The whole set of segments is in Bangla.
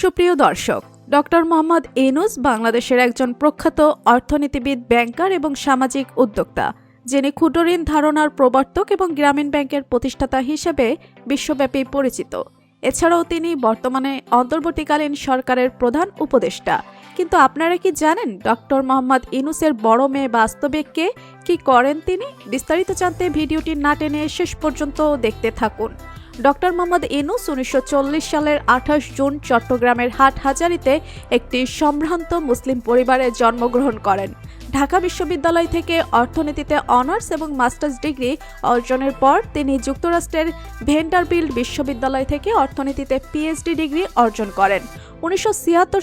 সুপ্রিয় দর্শক, ডক্টর মোহাম্মদ এনুস বাংলাদেশের একজন প্রখ্যাত অর্থনীতিবিদ, ব্যাংকার এবং সামাজিক উদ্যোক্তা, যিনি ক্ষুদ্রঋণ ধারণার প্রবর্তক এবং গ্রামীণ ব্যাংকের প্রতিষ্ঠাতা হিসেবে বিশ্বব্যাপী পরিচিত। এছাড়াও তিনি বর্তমানে অন্তর্বর্তীকালীন সরকারের প্রধান উপদেষ্টা। কিন্তু আপনারা কি জানেন ডক্টর মোহাম্মদ ইনুসের বড় মেয়ে বাস্তবে কে কি করেন তিনি? বিস্তারিত জানতে ভিডিওটি না টেনে শেষ পর্যন্ত দেখতে থাকুন। ডক্টর মোহাম্মদ ইনুস উনিশশো চল্লিশ সালের আঠাশ জুন চট্টগ্রামের হাটহাজারিতে একটি সম্ভ্রান্ত মুসলিম পরিবারে জন্মগ্রহণ করেন। ঢাকা বিশ্ববিদ্যালয় থেকে অর্থনীতিতে অনার্স এবং মাস্টার্স ডিগ্রি অর্জনের পর তিনি যুক্তরাষ্ট্রের ভেন্ডারবিল্ড বিশ্ববিদ্যালয় থেকে অর্থনীতিতে পিএইচডি ডিগ্রি অর্জন করেন। উনিশশো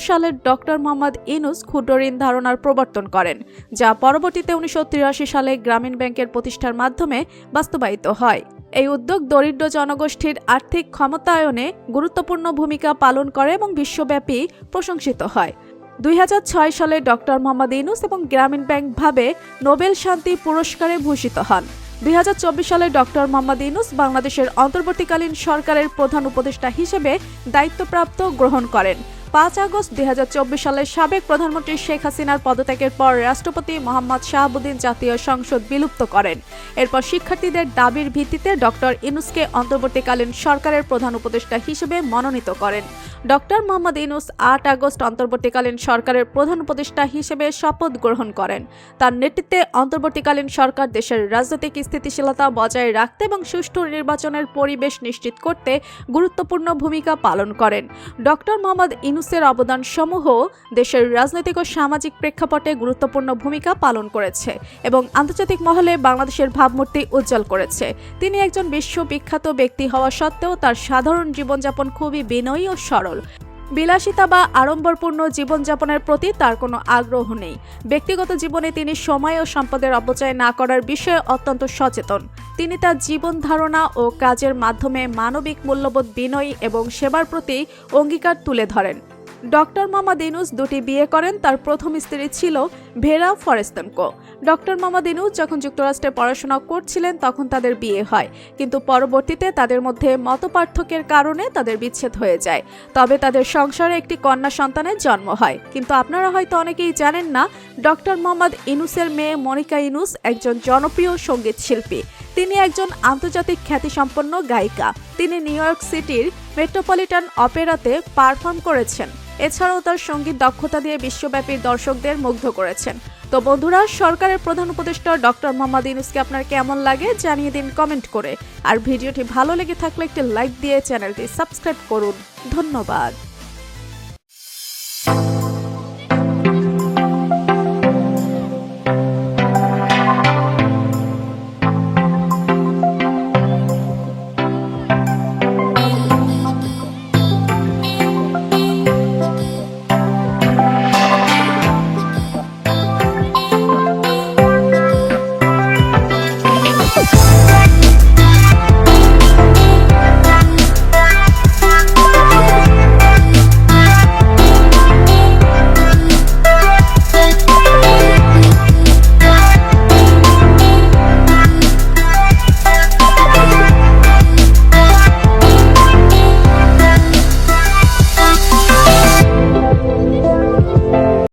সালের ডক্টর মোহাম্মদ ইনুস ক্ষুদ্র ঋণ ধারণার প্রবর্তন করেন, যা পরবর্তীতে উনিশশো তিরাশি সালে গ্রামীণ ব্যাংকের প্রতিষ্ঠার মাধ্যমে বাস্তবায়িত হয়। এই উদ্যোগ দরিদ্র জনগোষ্ঠীর আর্থিক ক্ষমতায়নে গুরুত্বপূর্ণ ভূমিকা পালন করে এবং বিশ্বব্যাপী প্রশংসিত হয়। দুই হাজার ছয় সালে ডক্টর মোহাম্মদ ইনুস এবং গ্রামীণ ব্যাংক ভাবে নোবেল শান্তি পুরস্কারে ভূষিত হন। দুই হাজার চব্বিশ সালে ডক্টর মোহাম্মদ ইনুস বাংলাদেশের অন্তর্বর্তীকালীন সরকারের প্রধান উপদেষ্টা হিসেবে দায়িত্বপ্রাপ্ত গ্রহণ করেন। পাঁচ আগস্ট দুই হাজার চব্বিশ সালে সাবেক প্রধানমন্ত্রী শেখ হাসিনার পদত্যাগের পর রাষ্ট্রপতি মোহাম্মদ শাহাবুদ্দিন জাতীয় সংসদ বিলুপ্ত করেন। এরপর শিক্ষার্থীদের দাবির ভিত্তিতে ডক্টর ইনুসকে অন্তর্বর্তীকালীন সরকারের প্রধান উপদেষ্টা হিসেবে মনোনীত করেন। ডক্টর মোহাম্মদ ইনুস আট আগস্ট অন্তর্বর্তীকালীন সরকারের প্রধান উপদেষ্টা হিসেবে শপথ গ্রহণ করেন। তার নেতৃত্বে অন্তর্বর্তীকালীন সরকার দেশের রাজনৈতিক স্থিতিশীলতা বজায় রাখতে এবং সুষ্ঠু নির্বাচনের পরিবেশ নিশ্চিত করতে গুরুত্বপূর্ণ ভূমিকা পালন করেন। ডক্টর মোহাম্মদ ইনুসের অবদান সমূহ দেশের রাজনৈতিক ও সামাজিক প্রেক্ষাপটে গুরুত্বপূর্ণ ভূমিকা পালন করেছে এবং আন্তর্জাতিক মহলে বাংলাদেশের ভাবমূর্তি উজ্জ্বল করেছে। তিনি একজন বিশ্ববিখ্যাত ব্যক্তি হওয়া সত্ত্বেও তার সাধারণ জীবনযাপন খুবই বিনয়ী ও সরল। বিলাসিতা বা আড়ম্বরপূর্ণ জীবনযাপনের প্রতি তার কোনো আগ্রহ নেই। ব্যক্তিগত জীবনে তিনি সময় ও সম্পদের অপচয় না করার বিষয়ে অত্যন্ত সচেতন। তিনি তার জীবন ধারণা ও কাজের মাধ্যমে মানবিক মূল্যবোধ বিনয়ী এবং সেবার প্রতি অঙ্গীকার তুলে ধরেন। ডক্টর মোহাম্মদ ইনুস দুটি বিয়ে করেন। তার প্রথম স্ত্রী ছিল Vera Forostenko doctor Mohammad Yunus যখন যুক্তরাষ্ট্রে পড়াশোনা করছিলেন, তখন তাদের বিয়ে হয়। কিন্তু পরবর্তীতে তাদের মধ্যে মতপার্থক্যের কারণে তাদের বিচ্ছেদ হয়ে যায়। তবে তাদের সংসারে একটি কন্যা সন্তানের জন্ম হয়। কিন্তু আপনারা হয়তো অনেকেই জানেন না, ডক্টর মোহাম্মদ ইনুসের মেয়ে মনিকা ইনুস একজন জনপ্রিয় সংগীত শিল্পী তিনি একজন আন্তর্জাতিক খ্যাতিসম্পন্ন গায়িকা। তিনি নিউ ইয়র্ক সিটির মেট্রোপলিটন অপেরাতে পারফর্ম করেছেন। এছাড়াও তার সংগীত দক্ষতা দিয়ে বিশ্বব্যাপী দর্শকদের মুগ্ধ করেছেন। তো বন্ধুরা, সরকারের প্রধান উপদেষ্টা ডক্টর মোহাম্মদ ইউনুসকে আপনার কেমন লাগে জানিয়ে দিন কমেন্ট করে। আর ভিডিওটি ভালো লেগে থাকলে একটি লাইক দিয়ে চ্যানেলটি সাবস্ক্রাইব করুন। ধন্যবাদ।